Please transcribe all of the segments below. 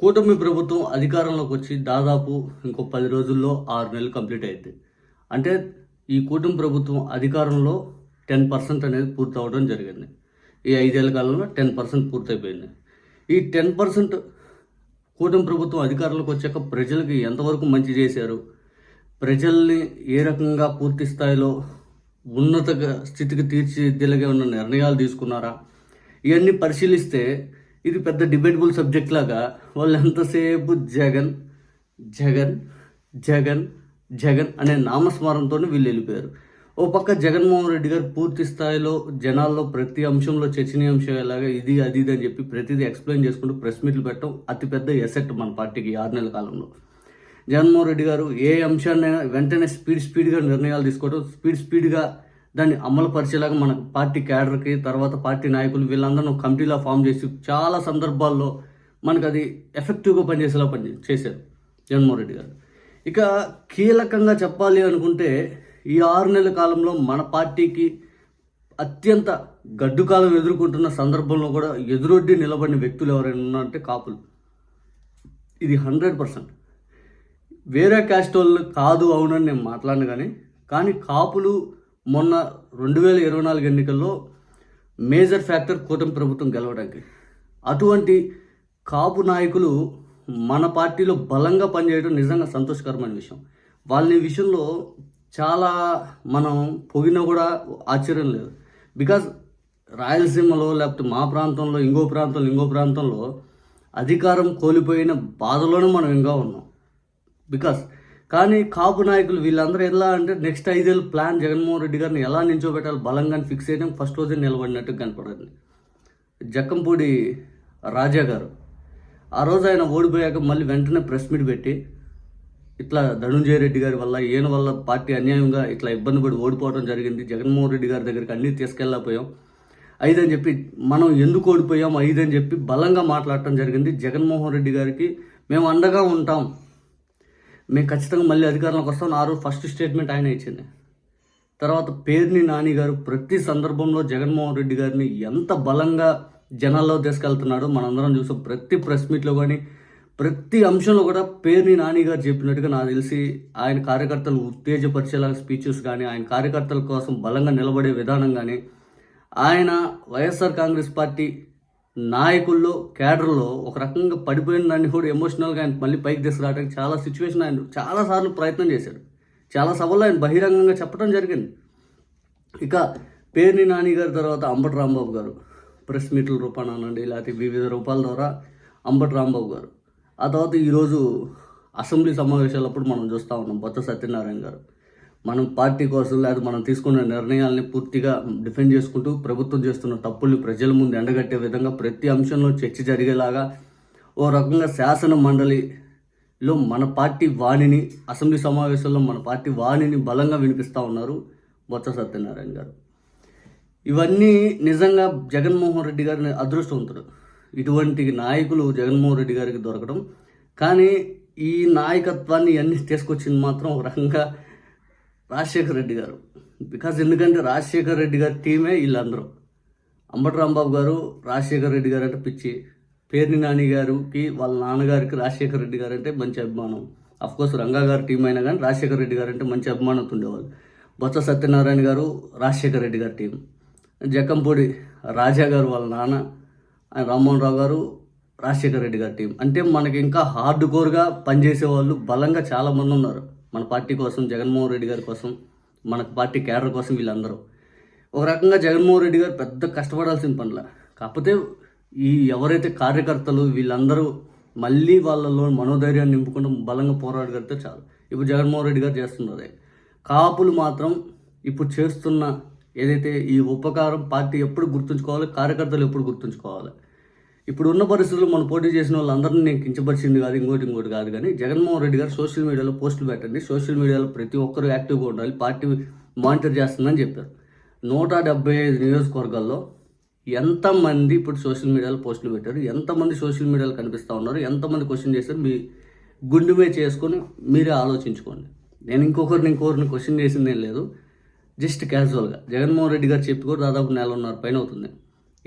కూటమి ప్రభుత్వం అధికారంలోకి వచ్చి దాదాపు ఇంకో పది రోజుల్లో ఆరు నెలలు కంప్లీట్ అయింది అంటే ఈ కూటమి ప్రభుత్వం అధికారంలో టెన్ పర్సెంట్ అనేది పూర్తి అవ్వడం జరిగింది. ఈ ఐదేళ్ళ కాలంలో టెన్ పర్సెంట్ పూర్తయిపోయింది. ఈ టెన్ పర్సెంట్ కూటమి ప్రభుత్వం అధికారంలోకి వచ్చాక ప్రజలకి ఎంతవరకు మంచి చేశారు? ప్రజల్ని ఏ రకంగా పూర్తి స్థాయిలో ఉన్నత స్థితికి తీర్చిదిద్దలుగా ఉన్న నిర్ణయాలు తీసుకున్నారా? ఇవన్నీ పరిశీలిస్తే ఇది పెద్ద డిబేటబుల్ సబ్జెక్ట్ లాగా. వాళ్ళు ఎంతసేపు జగన్ జగన్ జగన్ జగన్ అనే నామస్మరణతో వీళ్ళు వెళ్ళిపోయారు. ఓ పక్క జగన్మోహన్ రెడ్డి గారు పూర్తి స్థాయిలో జనాల్లో ప్రతి అంశంలో చర్చనీయాంశమయ్యేలాగా ఇది అది ఇది అని చెప్పి ప్రతిదీ ఎక్స్ప్లెయిన్ చేసుకుంటూ ప్రెస్ మీట్లు పెట్టడం అతిపెద్ద ఎసెట్ మన పార్టీకి ఆరు నెలల కాలంలో. జగన్మోహన్ రెడ్డి గారు ఏ అంశాన్నైనా వెంటనే స్పీడ్ స్పీడ్గా నిర్ణయాలు తీసుకోవడం స్పీడ్ స్పీడ్గా దాన్ని అమలు పరిచేలాగా మన పార్టీ క్యాడర్కి తర్వాత పార్టీ నాయకులు వీళ్ళందరూ కమిటీలా ఫామ్ చేసి చాలా సందర్భాల్లో మనకు అది ఎఫెక్టివ్గా పనిచేసేలా పని చేశారు జగన్మోహన్ రెడ్డి గారు. ఇక కీలకంగా చెప్పాలి అనుకుంటే ఈ ఆరు నెలల కాలంలో మన పార్టీకి అత్యంత గడ్డు కాలం ఎదుర్కొంటున్న సందర్భంలో కూడా ఎదురొడ్డి నిలబడిన వ్యక్తులు ఎవరైనా ఉన్నారంటే కాపులు. ఇది హండ్రెడ్ పర్సెంట్. వేరే క్యాస్ట్ వాళ్ళు కాదు అవునని నేను మాట్లాడను కానీ కానీ కాపులు మొన్న రెండు వేల ఇరవై నాలుగు ఎన్నికల్లో మేజర్ ఫ్యాక్టర్ కూటమి ప్రభుత్వం గెలవడానికి. అటువంటి కాపు నాయకులు మన పార్టీలో బలంగా పనిచేయడం నిజంగా సంతోషకరమైన విషయం. వాళ్ళని విషయంలో చాలా మనం పొగినా కూడా ఆశ్చర్యం లేదు. బికాజ్ రాయలసీమలో లేకపోతే మా ప్రాంతంలో ఇంకో ప్రాంతంలో ఇంకో ప్రాంతంలో అధికారం కోల్పోయిన బాధలోనే మనం ఇంకా ఉన్నాం. బికాస్ కానీ కాపు నాయకులు వీళ్ళందరూ ఎలా అంటే నెక్స్ట్ ఐదేళ్ళు ప్లాన్ జగన్మోహన్ రెడ్డి గారిని ఎలా నిల్చోబెట్టాలి బలంగా ఫిక్స్ చేయడం ఫస్ట్ రోజే నిలబడినట్టు కనపడింది జక్కంపూడి రాజా గారు ఆ రోజు ఆయన ఓడిపోయాక మళ్ళీ వెంటనే ప్రెస్ మీట్ పెట్టి ఇట్లా ధనుంజయ రెడ్డి గారి వల్ల ఈయన వల్ల పార్టీ అన్యాయంగా ఇట్లా ఇబ్బంది పడి ఓడిపోవడం జరిగింది. జగన్మోహన్ రెడ్డి గారి దగ్గరికి అన్నీ తీసుకెళ్ళకపోయాం ఐదు అని చెప్పి మనం ఎందుకు ఓడిపోయాం? ఐదని చెప్పి బలంగా మాట్లాడటం జరిగింది జగన్మోహన్ రెడ్డి గారికి. మేము అండగా ఉంటాం. మేము ఖచ్చితంగా మళ్ళీ అధికారంలోకి వస్తాం ఆ రోజు ఫస్ట్ స్టేట్మెంట్ ఆయన ఇచ్చింది. తర్వాత పేర్ని నాని గారు ప్రతి సందర్భంలో జగన్మోహన్ రెడ్డి గారిని ఎంత బలంగా జనాల్లో తీసుకెళ్తున్నాడో మనందరం చూసాం. ప్రతి ప్రెస్ మీట్లో కానీ ప్రతి అంశంలో కూడా పేర్ని నాని గారు చెప్పినట్టుగా నాకు తెలిసి ఆయన కార్యకర్తలు ఉత్తేజపరిచేలా స్పీచెస్ కానీ ఆయన కార్యకర్తల కోసం బలంగా నిలబడే విధానం కానీ ఆయన వైఎస్ఆర్ కాంగ్రెస్ పార్టీ నాయకుల్లో క్యాడర్లో ఒక రకంగా పడిపోయిన దాన్ని కూడా ఎమోషనల్గా ఆయన మళ్ళీ పైకి తీసుకురావడానికి చాలా సిచ్యువేషన్ ఆయన చాలాసార్లు ప్రయత్నం చేశాడు. చాలా సభల్లో ఆయన బహిరంగంగా చెప్పడం జరిగింది. ఇక పేర్ని నాని గారి తర్వాత అంబటి రాంబాబు గారు ప్రెస్ మీట్ల రూపాన అనండి లేకపోతే వివిధ రూపాల ద్వారా అంబటి రాంబాబు గారు. ఆ తర్వాత ఈరోజు అసెంబ్లీ సమావేశాలప్పుడు మనం చూస్తూ ఉన్నాం బొత్స సత్యనారాయణ గారు. మనం పార్టీ కోసం లేదా మనం తీసుకున్న నిర్ణయాల్ని పూర్తిగా డిఫెండ్ చేసుకుంటూ ప్రభుత్వం చేస్తున్న తప్పుల్ని ప్రజల ముందు ఎండగట్టే విధంగా ప్రతి అంశంలో చర్చ జరిగేలాగా ఓ రకంగా శాసన మండలిలో మన పార్టీ వాణిని అసెంబ్లీ సమావేశంలో మన పార్టీ వాణిని బలంగా వినిపిస్తూ ఉన్నారు బొత్స సత్యనారాయణ గారు. ఇవన్నీ నిజంగా జగన్మోహన్ రెడ్డి గారిని అదృష్టవంతుడు. ఇటువంటి నాయకులు జగన్మోహన్ రెడ్డి గారికి దొరకడం. కానీ ఈ నాయకత్వాన్ని అన్ని తీసుకొచ్చింది మాత్రం ఒక రకంగా రాజశేఖర్ రెడ్డి గారు. బికాజ్ ఎందుకంటే రాజశేఖర్ రెడ్డి గారి టీమే వీళ్ళందరూ. అంబటి రాంబాబు గారు రాజశేఖర్ రెడ్డి గారు అంటే పిచ్చి. పేర్ని నాని గారికి వాళ్ళ నాన్నగారికి రాజశేఖర్ రెడ్డి గారు అంటే మంచి అభిమానం. కోర్స్ రంగా గారి టీం అయినా కానీ రాజశేఖర్ రెడ్డి గారు అంటే మంచి అభిమానంతో ఉండేవాళ్ళు. బొత్స సత్యనారాయణ గారు రాజశేఖర్ రెడ్డి గారి టీం. జక్కంపూడి రాజా గారు వాళ్ళ నాన్న. ఆయన రామ్మోహన్ రావు గారు రాజశేఖర్ రెడ్డి గారి టీం. అంటే మనకి ఇంకా హార్డ్ కోర్గా పనిచేసే వాళ్ళు బలంగా చాలామంది ఉన్నారు. మన పార్టీ కోసం జగన్మోహన్ రెడ్డి గారి కోసం మన పార్టీ క్యాడర్ కోసం వీళ్ళందరూ. ఒక రకంగా జగన్మోహన్ రెడ్డి గారు పెద్ద కష్టపడాల్సిన పనుల. కాకపోతే ఈ ఎవరైతే కార్యకర్తలు వీళ్ళందరూ మళ్ళీ వాళ్ళలో మనోధైర్యాన్ని నింపుకుంటూ బలంగా పోరాడగలిగితే చాలు. ఇప్పుడు జగన్మోహన్ రెడ్డి గారు చేస్తున్నది. కాపులు మాత్రం ఇప్పుడు చేస్తున్న ఏదైతే ఈ ఉపకారం పార్టీ ఎప్పుడు గుర్తుంచుకోవాలి కార్యకర్తలు ఎప్పుడు గుర్తుంచుకోవాలి? ఇప్పుడు ఉన్న పరిస్థితుల్లో మనం పోటీ చేసిన వాళ్ళందరినీ నేను కించపరిచింది కాదు ఇంకోటి ఇంకోటి కాదు కానీ జగన్మోహన్ రెడ్డి గారు సోషల్ మీడియాలో పోస్టులు పెట్టండి సోషల్ మీడియాలో ప్రతి ఒక్కరూ యాక్టివ్గా ఉండాలి పార్టీ మానిటర్ చేస్తుందని చెప్పారు. నూట డెబ్బై ఐదు నియోజకవర్గాల్లో ఎంతమంది ఇప్పుడు సోషల్ మీడియాలో పోస్టులు పెట్టారు ఎంతమంది సోషల్ మీడియాలో కనిపిస్తూ ఉన్నారు ఎంతమంది క్వశ్చన్ చేశారు మీ గుండెమే చేసుకొని మీరే ఆలోచించుకోండి. నేను ఇంకొకరిని ఇంకొకరిని క్వశ్చన్ చేసిందేం లేదు జస్ట్ క్యాజువల్గా. జగన్మోహన్ రెడ్డి గారు చెప్పి కూడా దాదాపు నెలన్నర పైన అవుతుంది.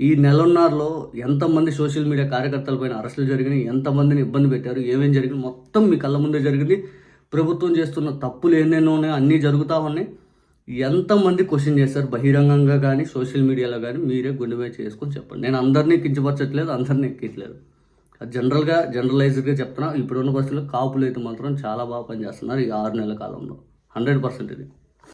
ఈ నెలన్నరలో ఎంతమంది సోషల్ మీడియా కార్యకర్తలపైన అరెస్టులు జరిగినాయి ఎంతమందిని ఇబ్బంది పెట్టారు ఏమేం జరిగింది మొత్తం మీ కళ్ళ ముందే జరిగింది. ప్రభుత్వం చేస్తున్న తప్పులు ఎన్నెన్నో ఉన్నాయో అన్నీ జరుగుతూ ఉన్నాయి. ఎంతమంది క్వశ్చన్ చేస్తారు బహిరంగంగా కానీ సోషల్ మీడియాలో కానీ మీరే గుండె మీద చేసుకొని చెప్పండి. నేను అందరినీ కించపరచట్లేదు అందరినీ ఎక్కించలేదు జనరల్గా జనరలైజ్డ్గా చెప్తున్నా. ఇప్పుడున్న పరిస్థితుల్లో కాపులు అయితే మాత్రం చాలా బాగా పనిచేస్తున్నారు ఈ ఆరు నెలల కాలంలో. హండ్రెడ్ పర్సెంట్ ఇది.